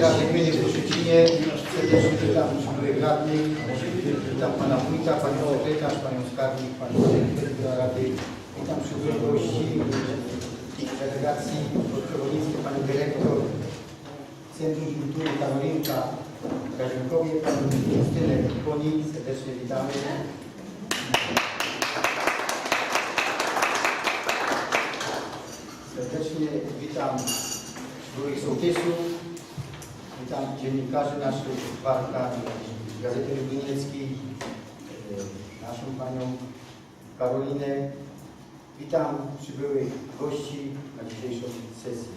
Rady Gminy w. Serdecznie witam przybyłych radnych. Witam Pana Wójta, Panią Sekretarz, Panią Skarbnik, Panią Sekretarza Rady. Witam przybyłych gości delegacji pod przewodnictwem Pani Dyrektor Centrum Kultury Karolinka Grażynkowie, Panią Justynę Koni. Serdecznie witamy. Serdecznie witam byłych sołtysów, witam dziennikarzy naszych Barka, Gazety Lublinieckiej, e, naszą panią Karolinę. Witam przybyłych gości na dzisiejszą sesję.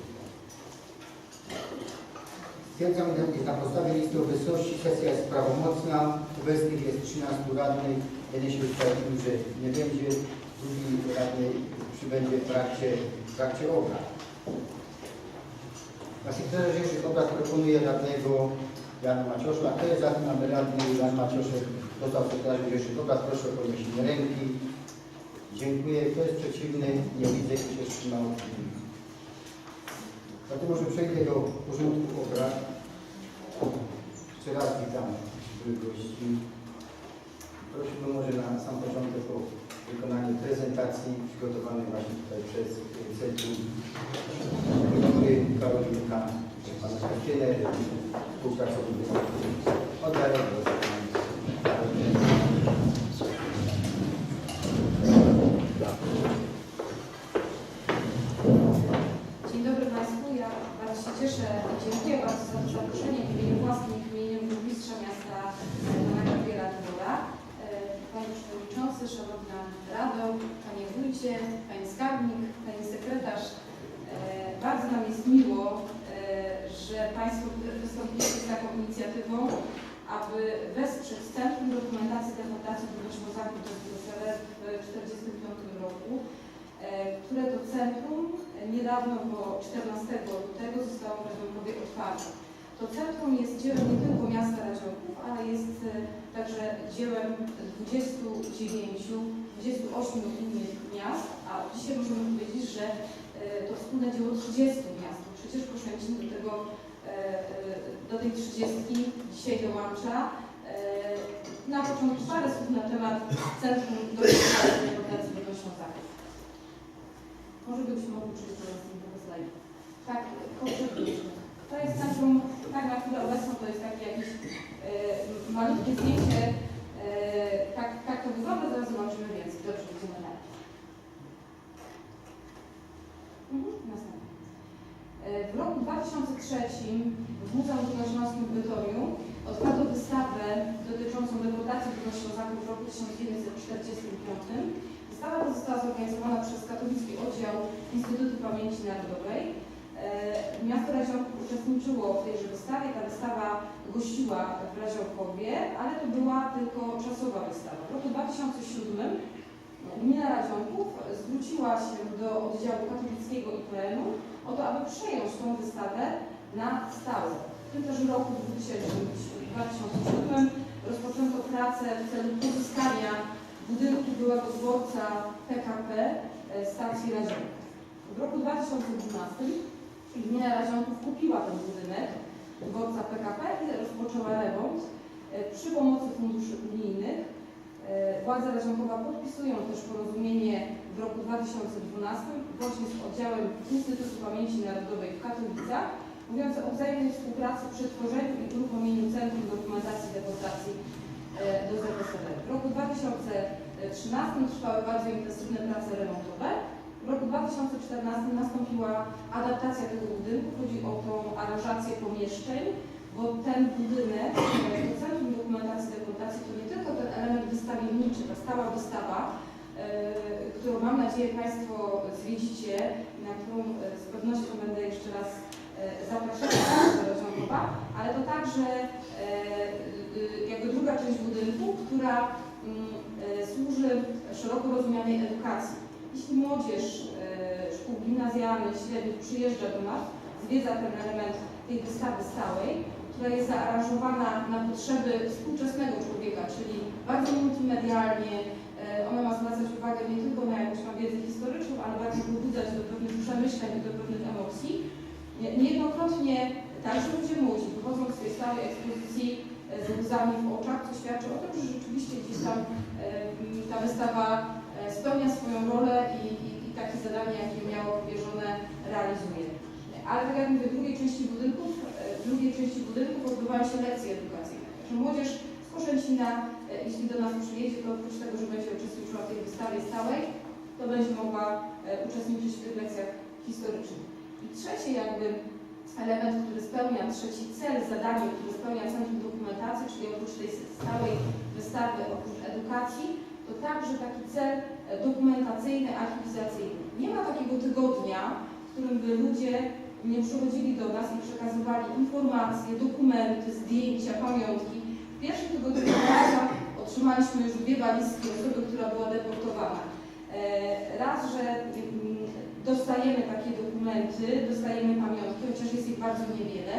Stwierdzam, że na podstawie listy obecności sesja jest prawomocna. Obecnych jest 13 radnych. Jeden się usprawiedliwił, że nie będzie, drugi radny przybędzie w trakcie, w trakcie obrad. Na sekretarza dzisiejszych obrad proponuję radnego Jana Maciosza. Kto jest za tym, aby radny Jan Macioszek został sekretarzem dzisiejszych obrad? Proszę o podniesienie ręki. Dziękuję. Kto jest przeciwny? Nie widzę, kto się wstrzymał. Zatem może przejdę do porządku obrad. Jeszcze raz witam przybyłych gości. Prosiłbym może na sam początek o wykonanie prezentacji przygotowanej właśnie tutaj przez y, Dzień dobry Państwu. Ja bardzo się cieszę i dziękuję bardzo za zaproszenie w imieniu własnym w imieniu burmistrza miasta Pana Gabriela Dwora. E, Panie Przewodniczący, Szanowna Rado, Panie Wójcie, Panie Skarbnik, wystąpiliście z taką inicjatywą, aby wesprzeć Centrum Dokumentacji Deportacji do ZSRR w 1945 roku e, które to centrum niedawno, bo 14 lutego zostało w Radzionkowie otwarte. To centrum jest dziełem nie tylko miasta Radzionków, ale jest e, także dziełem 29, 28 innych miast, a dzisiaj możemy powiedzieć, że e, to wspólne dzieło 30 miast, przecież Koszęcin do tego, do tej 30 dzisiaj dołącza. E, Na początku parę słów na temat Centrum Dokumentacji Deportacji Ślązaków. Może byśmy mogli przejść do następnego slajdu. Tak, konkretnie. To jest centrum, tak na chwilę obecną to jest takie jakieś e, malutkie zdjęcie. E, tak, tak to wygląda, zaraz zobaczymy więcej. Dobrze, idziemy dalej. Mhm, następny. E, W roku 2003 w Muzeum Górnośląskim w Bytomiu otwarto wystawę dotyczącą deportacji Górnoślązaków w roku 1945. Wystawa ta została zorganizowana przez Katolicki Oddział Instytutu Pamięci Narodowej. E, Miasto Radzionków uczestniczyło w tejże wystawie. Ta wystawa gościła w Radzionkowie, ale to była tylko czasowa wystawa. W roku 2007 Gmina Radzionków zwróciła się do oddziału katolickiego IPN-u o to, aby przejąć tą wystawę na stałe. W tym też roku 2007 rozpoczęto pracę w celu pozyskania budynku byłego dworca PKP e, stacji Radzionków. W roku 2012 gmina Radzionków kupiła ten budynek dworca PKP i rozpoczęła remont e, przy pomocy funduszy unijnych. E, Władze Radzionkowa podpisują też porozumienie w roku 2012 właśnie z oddziałem Instytutu Pamięci Narodowej w Katowicach mówiące o wzajemnej współpracy przy tworzeniu i uruchomieniu Centrum Dokumentacji Deportacji e, do ZSRR. W roku 2013 trwały bardzo intensywne prace remontowe. W roku 2014 nastąpiła adaptacja tego budynku. Chodzi o tą aranżację pomieszczeń, bo ten budynek, e, to Centrum Dokumentacji Deportacji to nie tylko ten element wystawienniczy, ta stała wystawa, e, którą mam nadzieję Państwo zwiedzicie na którą z pewnością będę jeszcze raz e, zapraszana do Radzionkowa, ale to także e, e, jakby druga część budynku, która mm, e, służy szeroko rozumianej edukacji. Jeśli młodzież szkół gimnazjalnych, średnich przyjeżdża do nas, zwiedza ten element tej wystawy stałej, która jest zaaranżowana na potrzeby współczesnego człowieka, czyli bardzo multimedialnie. Ona ma zwracać uwagę nie tylko na jakąś wiedzę historyczną, ale bardziej pobudzać do pewnych przemyśleń i do pewnych emocji. Nie- Niejednokrotnie ludzie młodzi wychodzą z tej stałej ekspozycji e, z łzami w oczach, co świadczy o tym, że rzeczywiście gdzieś tam e, ta wystawa e, spełnia swoją rolę i, i, i takie zadanie, jakie miało powierzone, realizuje. Ale tak jak mówię, w drugiej części budynków, w drugiej części budynków odbywają się lekcje edukacyjne. Także młodzież z Koszęcina, jeśli do nas przyjedzie, to oprócz tego, że będzie uczestniczyła w tej wystawie stałej, to będzie mogła uczestniczyć w tych lekcjach historycznych. I trzeci jakby element, który spełnia, trzeci cel, zadanie, który spełnia Centrum Dokumentacji, czyli oprócz tej stałej wystawy, oprócz edukacji, to także taki cel e, dokumentacyjny, archiwizacyjny. Nie ma takiego tygodnia, w którym by ludzie nie przychodzili do nas i przekazywali informacje, dokumenty, zdjęcia, pamiątki. W pierwszym tygodniu otrzymaliśmy już dwie walizki osoby, która była deportowana. E, Raz, że mm, dostajemy takie dokumenty, dostajemy pamiątki, chociaż jest ich bardzo niewiele,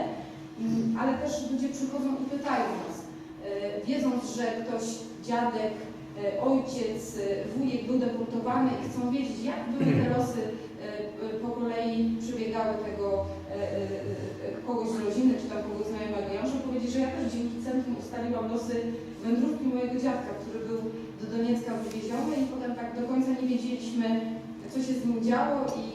ale też ludzie przychodzą i pytają nas, e, wiedząc, że ktoś, dziadek, e, ojciec, e, wujek był deportowany i chcą wiedzieć, jak były te losy po kolei przebiegały tego kogoś z rodziny, czy tam kogoś znajomego. Ja muszę powiedzieć, że ja też dzięki centrum ustaliłam losy wędrówki mojego dziadka, który był do Doniecka wywieziony i potem tak do końca nie wiedzieliśmy, co się z nim działo i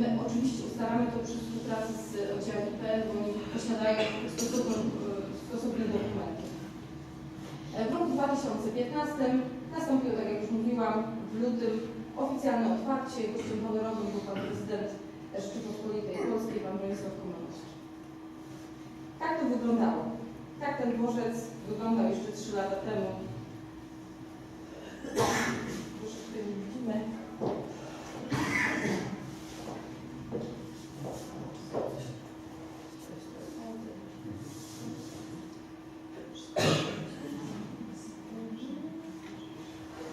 my oczywiście ustalamy to przy współpracy z oddziałem IPN, bo oni posiadają stosowne, y, stosowne dokumenty. E, W roku 2015 nastąpiło, tak jak już mówiłam, w lutym oficjalne otwarcie. Gościem honorowym był pan prezydent Rzeczypospolitej Polskiej, pan Bronisław Komorowski. Tak to wyglądało. Tak ten dworzec wyglądał jeszcze 3 lata temu. Proszę, tutaj nie widzimy.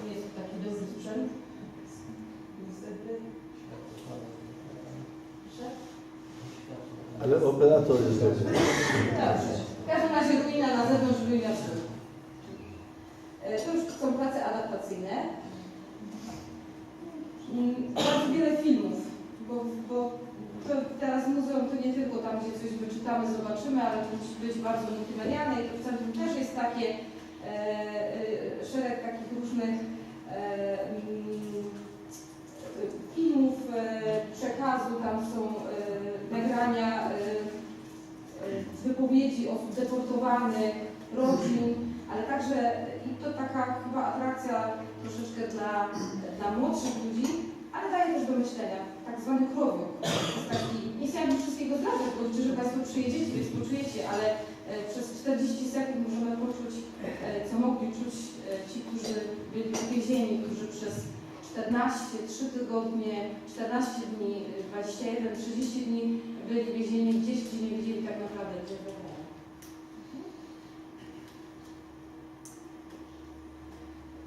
Nie jest to taki dobry sprzęt. Niestety. Proszę. Ale operator jest dobry. W każdym razie ruina na zewnątrz, ruina w. E, To już są prace adaptacyjne. Mm, Bardzo wiele filmów, bo, bo teraz muzeum to nie tylko tam, gdzie coś wyczytamy, zobaczymy, ale to musi być bardzo multimedialne i to w centrum też jest takie e, e, szereg takich różnych e, mm, filmów, e, przekazu, tam są e, nagrania e, e, wypowiedzi osób deportowanych, rodzin, ale także i to taka chyba atrakcja troszeczkę dla, dla młodszych ludzi, ale daje też do myślenia, tak zwany krowiok. To jest taki, nie chciałabym wszystkiego zdradzać, bo liczę, że Państwo przyjedziecie, więc poczujecie, ale e, przez 40 sekund możemy poczuć, e, co mogli czuć e, ci, którzy byli uwięzieni, którzy przez 14, 3 tygodnie, 14 dni, e, 21, 30 dni byli więzieni gdzieś, gdzie nie wiedzieli tak naprawdę, gdzie byli.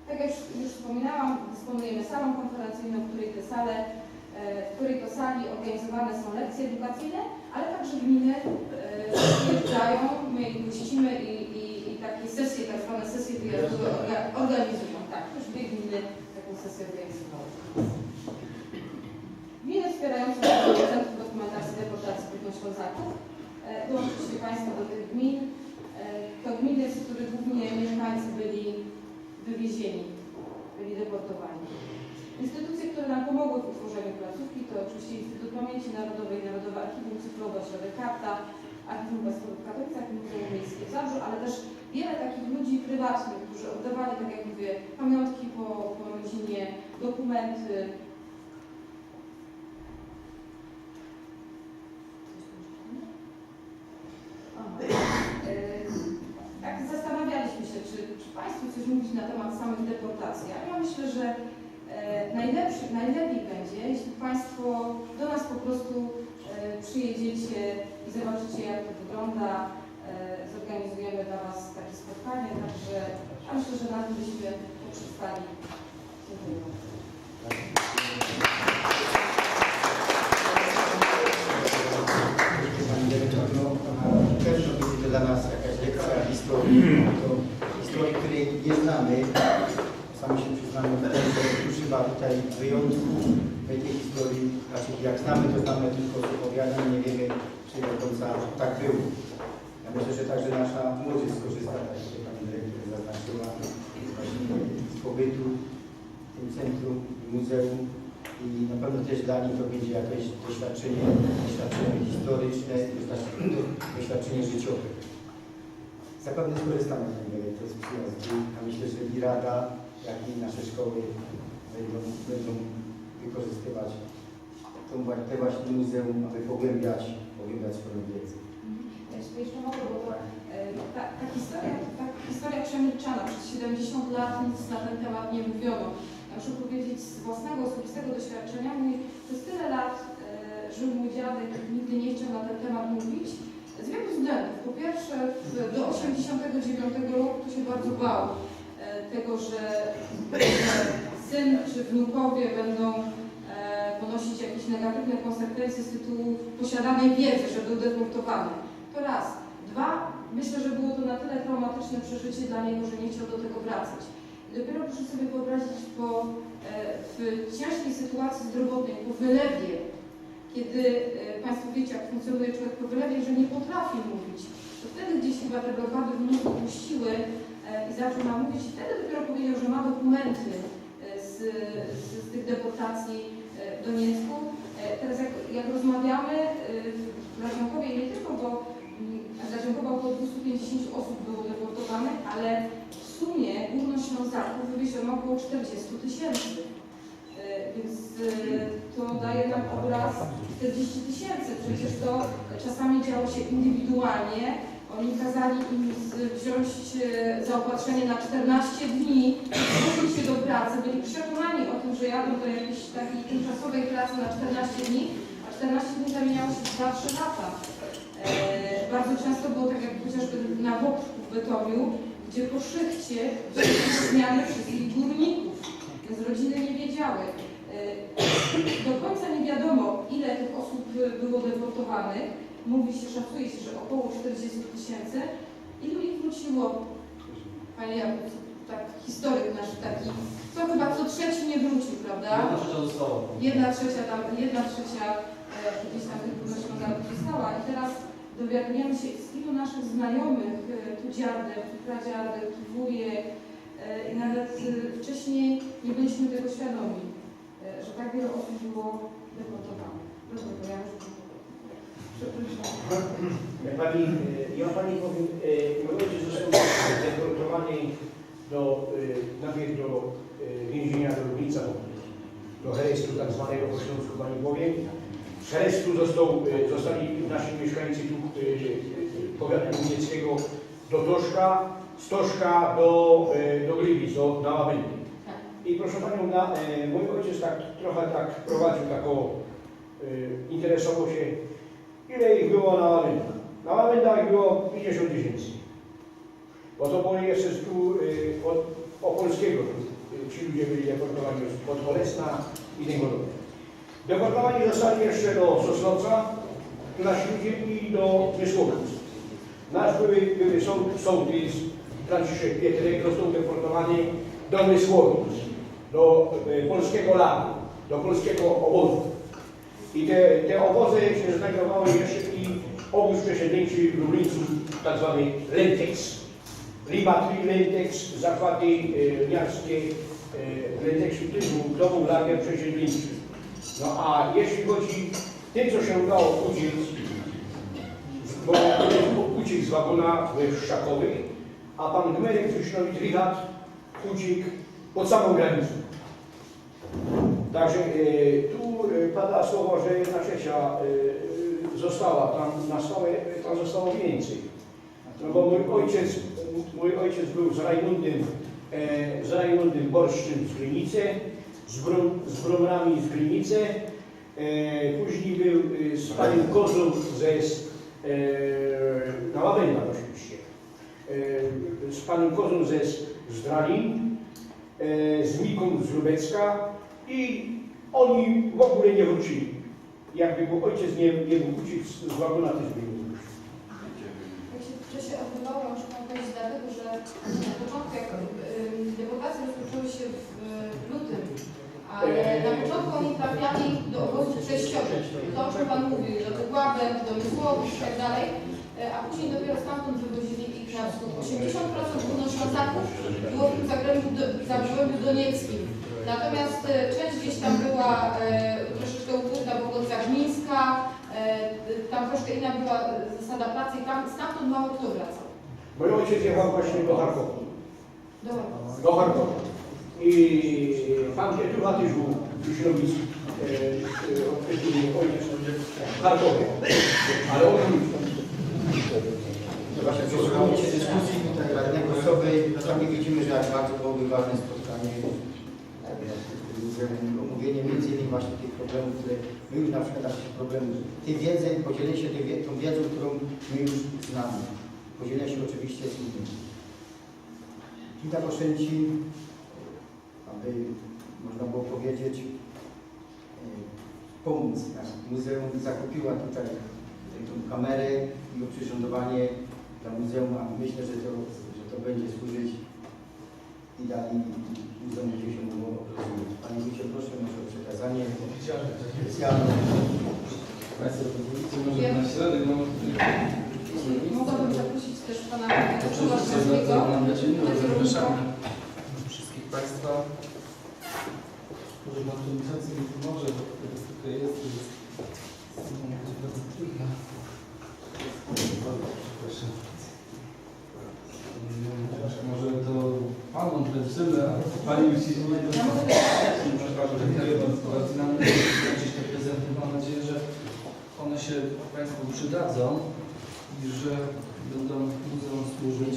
Tak jak już, wspominałam, dysponujemy salą konferencyjną, w której te sale, e, w której to sali organizowane są lekcje edukacyjne, ale także gminy e, przyjeżdżają, my ich gościmy i, i, i takie sesje, tak zwane sesje wyjazdowe orga, organizują. Tak, już gminy sesję organizowały. Gminy wspierające Centrum Dokumentacji Deportacji Górnoślązaków. E, Dołączycie się Państwo do tych gmin. E, To gminy, z których głównie mieszkańcy byli wywiezieni, byli deportowani. Instytucje, które nam pomogły w utworzeniu placówki to oczywiście Instytut Pamięci Narodowej, Narodowe Archiwum Cyfrowe, Ośrodek Karta, Archiwum Państwowe w Katowicach, Miejskie w Zabrzu, ale też wiele takich ludzi prywatnych, którzy oddawali, tak jak mówię, pamiątki po, po rodzinie, dokumenty. E, tak zastanawialiśmy się, czy, czy Państwu coś mówić na temat samych deportacji. Ale ja myślę, że e, najlepszy, najlepiej będzie, jeśli Państwo do nas po prostu e, przyjedziecie i zobaczycie, jak to wygląda. E, zorganizujemy dla Was takie spotkanie, także ja myślę, że na tym byśmy poprzestali. Dziękuję. Pani dyrektor, no, na pewno będzie dla nas jakaś lekcja historii, to historii, której nie znamy. Sami się przyznamy, że chyba tutaj wyjątku tej historii, znaczy jak znamy, to znamy tylko z opowiadań, nie wiemy, czy do końca tak było. Ja myślę, że także nasza młodzież skorzysta, tak jak Pani Dyrektor zaznaczyła, właśnie z pobytu w tym centrum i muzeum i na pewno też dla nich to będzie jakieś doświadczenie, doświadczenie historyczne, doświadczenie, życiowe. Zapewne skorzystamy z tego dyrektor z przyjazdu, a myślę, że i Rada, jak i nasze szkoły będą, będą wykorzystywać tą, te właśnie muzeum, aby pogłębiać, pogłębiać swoją wiedzę. Jeśli jeszcze mogę, bo to, e, ta, ta, historia, ta historia przemilczana przez 70 lat nic na ten temat nie mówiono. Muszę powiedzieć z własnego osobistego doświadczenia, mój, przez tyle lat e, żył mój dziadek i nigdy nie chciał na ten temat mówić. Z wielu względów. Po pierwsze, w- do 89 roku to się bardzo bał e, tego, że, że syn czy wnukowie będą e, ponosić jakieś negatywne konsekwencje z tytułu posiadanej wiedzy, że był deportowany. To raz. Dwa, myślę, że było to na tyle traumatyczne przeżycie dla niego, że nie chciał do tego wracać. Dopiero proszę sobie wyobrazić, po, e, w ciężkiej sytuacji zdrowotnej, po wylewie, kiedy e, Państwo wiecie, jak funkcjonuje człowiek po wylewie, że nie potrafi mówić, to wtedy gdzieś chyba te blokady w mózgu puściły e, i zaczął nam mówić. I wtedy dopiero powiedział, że ma dokumenty z, z, z tych deportacji w Doniecku. Teraz jak, jak rozmawiamy w Rażankowie, nie tylko, bo mm, z Rażankowa około 250 osób było deportowanych, ale sumie Górnoślązaków wywieziono około 40 tysięcy. E, Więc e, to daje nam obraz 40 tysięcy. Przecież to czasami działo się indywidualnie. Oni kazali im wziąć e, zaopatrzenie na 14 dni, poszli się do pracy, byli przekonani o tym, że jadą do jakiejś takiej tymczasowej pracy na 14 dni, a 14 dni zamieniało się w 2-3 lata. Bardzo często było tak jak chociażby na Woprzku w Bytomiu, gdzie po szychcie były zmiany wszystkich górników, więc rodziny nie wiedziały. E, Do końca nie wiadomo, ile tych osób było deportowanych. Mówi się, szacuje się, że około 40 tysięcy. Ilu ich wróciło? Panie Jakub, tak historyk nasz taki, to chyba co trzeci nie wrócił, prawda? Jedna trzecia została. Jedna trzecia tam, jedna trzecia e, gdzieś tam tych została. I teraz dowiadujemy się, z ilu naszych znajomych, e, tu dziadek, tu pradziadek, tu wujek, e, i nawet e, wcześniej nie byliśmy tego świadomi, że tak wiele osób było deportowanych. Proszę, to ja już... Przepraszam. Pani, ja pani powiem, e, mój ojciec został deportowany do, najpierw do więzienia do Lublica, do Herestu tak zwanego po śląsku pani powie. Z Herestu został, e, zostali nasi mieszkańcy tu e, e, powiatu niemieckiego do Toszka, z Toszka do, do Gliwic, do, Łabędy. I proszę Panią, na, mój ojciec tak trochę tak prowadził taką, interesował się, ile ich było na Łabędach. Na Łabędach było 50 tysięcy. Bo to było jeszcze tu od Opolskiego, ci ludzie byli deportowani od Bolesna i tym podobne. Deportowani zostali jeszcze do Sosnowca, nasi ludzie i do Mysłowic. Nasz były, były soł- sołtys, Franciszek Pietrek został deportowany do Mysłowic, do e, polskiego labu, do polskiego obozu. I te, te obozy się znajdowały jeszcze i obóz przesiedleńczy w Lublińcu, tak zwany Lentex. Libatri Lentex, zakłady e, miarskie e, Lentexu typu domu lager przesiedleńczy. No a jeśli chodzi tym, co się udało uciec, bo uciekł z wagona w Szczakowie, a pan Gmerek Krzysztofit Richard uciekł pod samą granicą. Także e, tu e, pada słowo, że jedna trzecia e, została, tam na stałe, tam zostało więcej. No bo mój ojciec, mój ojciec był z Rajmundem, e, z Rajmundem Borszczym z z, Brum, z Brumrami z Grynicy, e, później był e, z panem Kozą ze e, na Łabędach oczywiście, e, z panem Kozą ze Zdralin, z Miką z Lubecka i oni w ogóle nie wrócili. Jakby był ojciec nie, nie był uciekł z, się, to się odbywało, muszę powiedzieć, dlatego, że na początku, jak ym, deportacje rozpoczęły się w, w lutym, Ale na początku oni trafiali do obozów przejściowych. To, o czym Pan mówił, do ławek, do Mysłowów i tak dalej. E, A później dopiero stamtąd wywozili ich na wschód. 80% górnoślązaków było w tym zagłębiu, do, zagłębiu donieckim. Natomiast e, część gdzieś tam była e, troszeczkę ukryta w okolicach Mińska, e, tam troszkę inna była zasada pracy i tam stamtąd mało kto wracał. Mój ojciec jechał właśnie do Charkowa. Do Charkowa. I pan w Środowisku, e, ojciec w Charkowie. Ale on właśnie przesłuchamy się dyskusji tutaj radnej głosowej, czasami widzimy, że jak bardzo byłoby ważne spotkanie, omówienie między innymi właśnie tych problemów, które my już na przykład takich problemów, tej wiedzy, podzielenie się tą wiedzą, którą my już znamy. Podzielenie się oczywiście z innymi. Kilka poszczęci, aby można było powiedzieć, e, pomóc. Tak? Muzeum zakupiła tutaj tutaj tą kamerę i oprzyrządowanie dla muzeum, a myślę, że to, że to będzie służyć i dalej muzeum będzie się mogło rozwijać. Panie Wójcie, proszę może o przekazanie specjalne. Państwo pozwolicie, może na środek, no Mogłabym zaprosić też Pana zapraszamy wszystkich Państwa. Może Pan Przewodniczący mi pomoże, bo tutaj jest, jest bardzo trudno. Przepraszam. Może to Panu wręczymy, a Pani już się nie. Przepraszam, dziękuję bardzo. Gdzieś te prezenty. Mam nadzieję, że one się Państwu przydadzą i że będą muzeum służyć.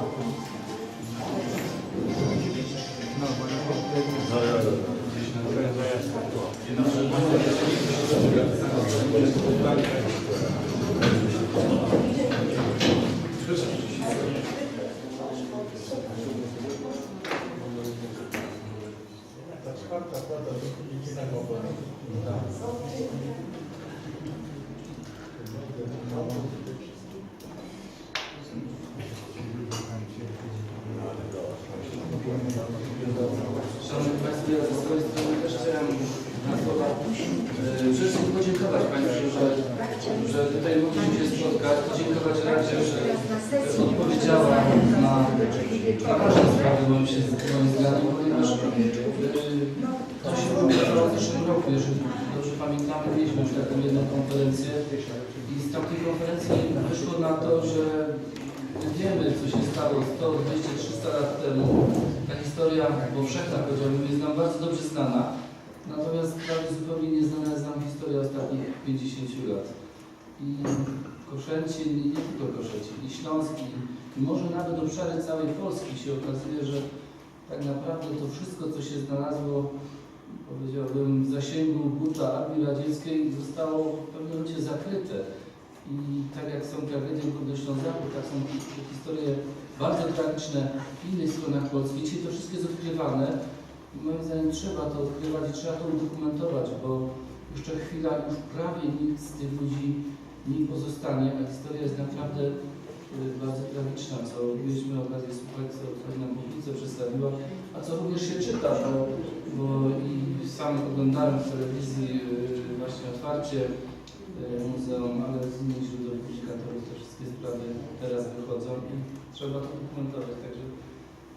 ja ze swojej strony też chciałem na słowa przede wszystkim podziękować Państwu, że, że tutaj mogliśmy się spotkać, podziękować Radzie, że odpowiedziała na, nasze sprawy, moim się zdaniem, ponieważ to się wydarzyło w zeszłym roku, jeżeli dobrze pamiętamy, mieliśmy już taką jedną konferencję i z tamtej konferencji wyszło na to, że wiemy, co się stało 100, 200, 300 lat temu. Historia powszechna, powiedziałbym, jest nam bardzo dobrze znana. Natomiast prawie zupełnie nieznana jest nam historia ostatnich 50 lat. I Koszęcin, i nie tylko Koszęcin, i Śląski, i może nawet obszary całej Polski się okazuje, że tak naprawdę to wszystko, co się znalazło, powiedziałbym, w zasięgu buta Armii Radzieckiej, zostało w pewnym momencie zakryte. I tak jak są tragedie do Ślązaków, tak są historie bardzo tragiczne w innych stronach Polski. Dzisiaj to wszystko jest odkrywane. I moim zdaniem trzeba to odkrywać i trzeba to udokumentować, bo jeszcze chwila, już prawie nikt z tych ludzi nie pozostanie, a historia jest naprawdę y, bardzo tragiczna, co mieliśmy okazję słuchać, co nam publice przedstawiła, a co również się czyta, bo, bo i sam oglądałem w telewizji y, właśnie otwarcie muzeum, ale z innych źródeł publikatorów te wszystkie sprawy teraz wychodzą i trzeba to dokumentować, także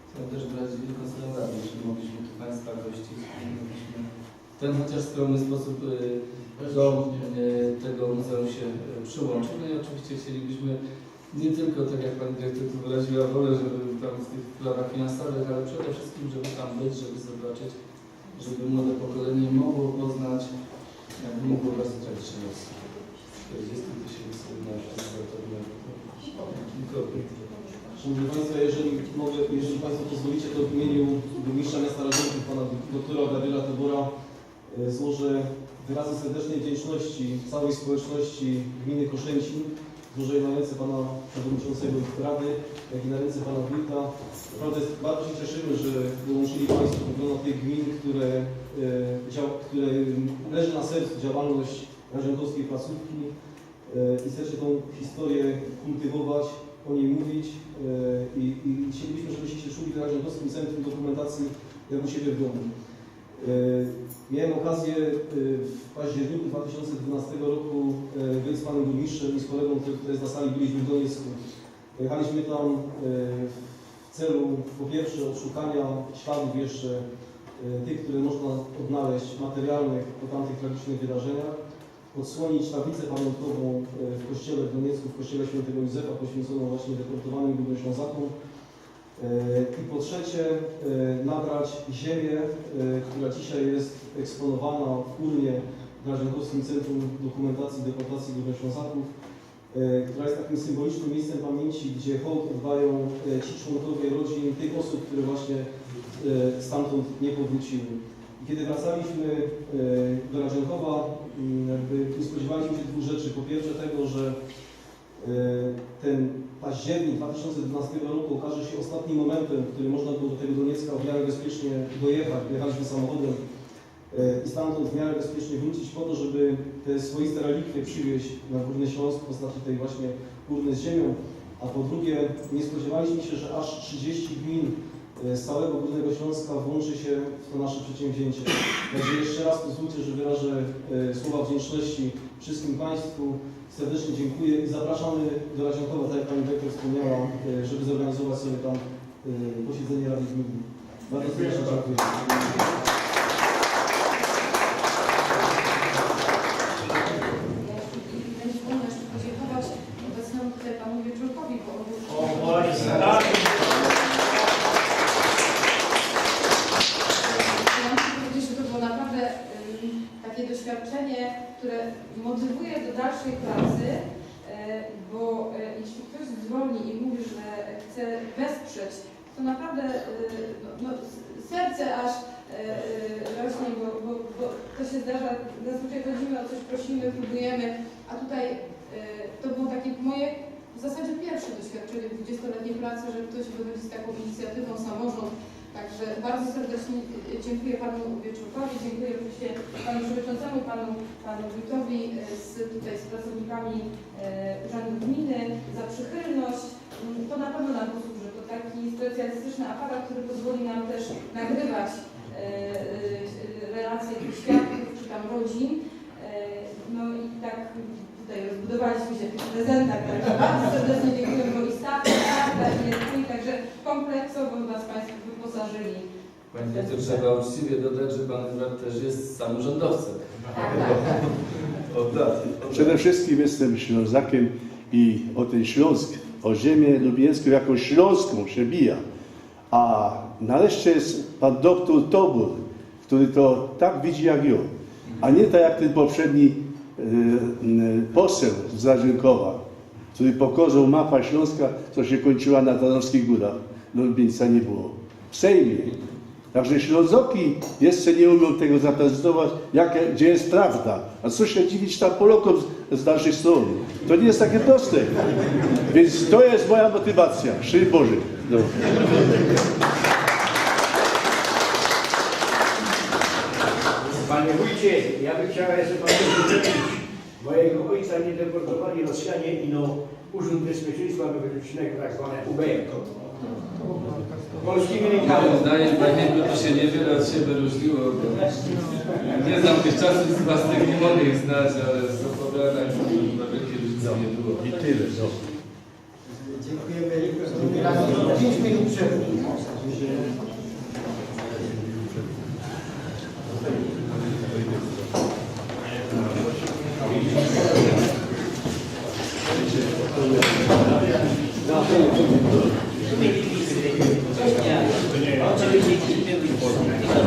chciałem też brać wielką sprawę, że mogliśmy tu Państwa gościć i mogliśmy w ten chociaż skromny sposób y, do y, tego muzeum się przyłączyć. No i oczywiście chcielibyśmy nie tylko, tak jak Pani Dyrektor tu wyraziła wolę, żeby tam w tych planach finansowych, ale przede wszystkim, żeby tam być, żeby zobaczyć, żeby młode pokolenie mogło poznać, jak mogło tragiczne losy. 40 tysięcy naszych kilka Szanowni Państwo, jeżeli mogę, jeżeli Państwo pozwolicie, to w imieniu burmistrza miasta Radomków, pana doktora Gabriela Tobora, e, złożę wyrazy serdecznej wdzięczności całej społeczności gminy Koszęcin dłużej na ręce Pana Przewodniczącego Rady, jak i na ręce Pana Wójta. Naprawdę bardzo się cieszymy, że dołączyli Państwo do tych gmin, które, e, które leży na sercu działalność Rażenkowskiej Placówki e, i chcecie tą historię kultywować, o niej mówić e, i, i chcielibyśmy, żebyście się czuli w Rażenkowskim Centrum Dokumentacji jak u siebie w domu. E, Miałem okazję w październiku 2012 roku wyjść z panem burmistrzem i z kolegą, który jest na sali, byliśmy w Doniecku. Jechaliśmy tam w celu po pierwsze odszukania śladów jeszcze tych, które można odnaleźć materialnych po tamtych tragicznych wydarzeniach, odsłonić tablicę pamiątkową e, w kościele w Doniecku, w kościele świętego Józefa poświęconą właśnie deportowanym Górnoślązakom. E, I po trzecie e, nabrać ziemię, która dzisiaj jest eksponowana w urnie w Grażynkowskim Centrum Dokumentacji Deportacji Górnoślązaków, która jest takim symbolicznym miejscem pamięci, gdzie hołd oddają ci członkowie rodzin tych osób, które właśnie stamtąd nie powróciły. Kiedy wracaliśmy e, do jakby nie spodziewaliśmy się dwóch rzeczy. Po pierwsze tego, że e, ten październik 2012 roku okaże się ostatnim momentem, w którym można było do tego Doniecka w miarę bezpiecznie dojechać. Jechaliśmy samochodem e, i stamtąd w miarę bezpiecznie wrócić po to, żeby te swoiste relikwie przywieźć na Górny Śląsk w postaci tej właśnie urny z ziemią. A po drugie, nie spodziewaliśmy się, że aż 30 gmin z całego Górnego Śląska włączy się w to nasze przedsięwzięcie. Także jeszcze raz pozwólcie, że wyrażę e, słowa wdzięczności wszystkim Państwu. Serdecznie dziękuję i zapraszamy do Razienkowa, tak jak Pani Dyrektor wspomniała, e, żeby zorganizować sobie tam e, posiedzenie Rady Gminy. Bardzo serdecznie dziękuję. Ja będzie wolno jeszcze podziękować obecnemu tutaj panu Wieczorkowi, bo on był O, właśnie, tak. Ja muszę powiedzieć, że to było naprawdę ym, takie doświadczenie, które motywuje do dalszej pracy, e, bo e, jeśli ktoś dzwoni i mówi, że chce wesprzeć, to naprawdę e, no, no, serce aż rośnie, bo, bo, bo to się zdarza, zazwyczaj chodzimy o coś, prosimy, próbujemy, a tutaj to było takie moje w zasadzie pierwsze doświadczenie 20-letniej pracy, że ktoś wychodzi z taką inicjatywą samorząd, Także bardzo serdecznie dziękuję Panu Wieczorkowi, dziękuję oczywiście Panu Przewodniczącemu, Panu, Panu Wójtowi e, z, tutaj z pracownikami e, Urzędu Gminy za przychylność. Mm, To na pewno nam posłuży. To taki specjalistyczny aparat, który pozwoli nam też nagrywać e, relacje tych świadków czy tam rodzin. No i tak tutaj rozbudowaliśmy się w tych prezentach. Także bardzo serdecznie dziękuję, bo i staw, i karta, i jest także kompleksowo nas Państwo wyposażyli. Pani dyrektor, trzeba uczciwie dodać, że Pan brat też jest samorządowcem. Tak, tak. Przede wszystkim jestem Ślązakiem i o ten Śląsk, o ziemię lubienską jako śląską się bija. A nareszcie jest pan doktor Tobur, który to tak widzi jak ja. A nie tak jak ten poprzedni e, e, poseł z Zarzynkowa, który pokorzył mapa Śląska, co się kończyła na Tarnowskich Górach. Lubieńca nie było. Sejmie. Także Ślązoki jeszcze nie umią tego zaprezentować, jakie, gdzie jest prawda. A co się dziwić tam Polakom z, z naszej strony. To nie jest takie proste. Więc to jest moja motywacja. Szczęść Boże. No. Panie wójcie, ja bym chciał jeszcze panu powiedzieć, mojego ojca nie deportowali Rosjanie i no Urząd Bezpieczeństwa Wewnętrznego, tak zwane UB. Polskimi Moim rękami. zdaniem Panie to się niewiele od siebie różniło. bo Nie znam tych czasów z własnych, nie mogę ich znać, ale z opowiadań na wielkie różnice nie było. I tyle. No. Dziękujemy. 5 minut przerwy. important.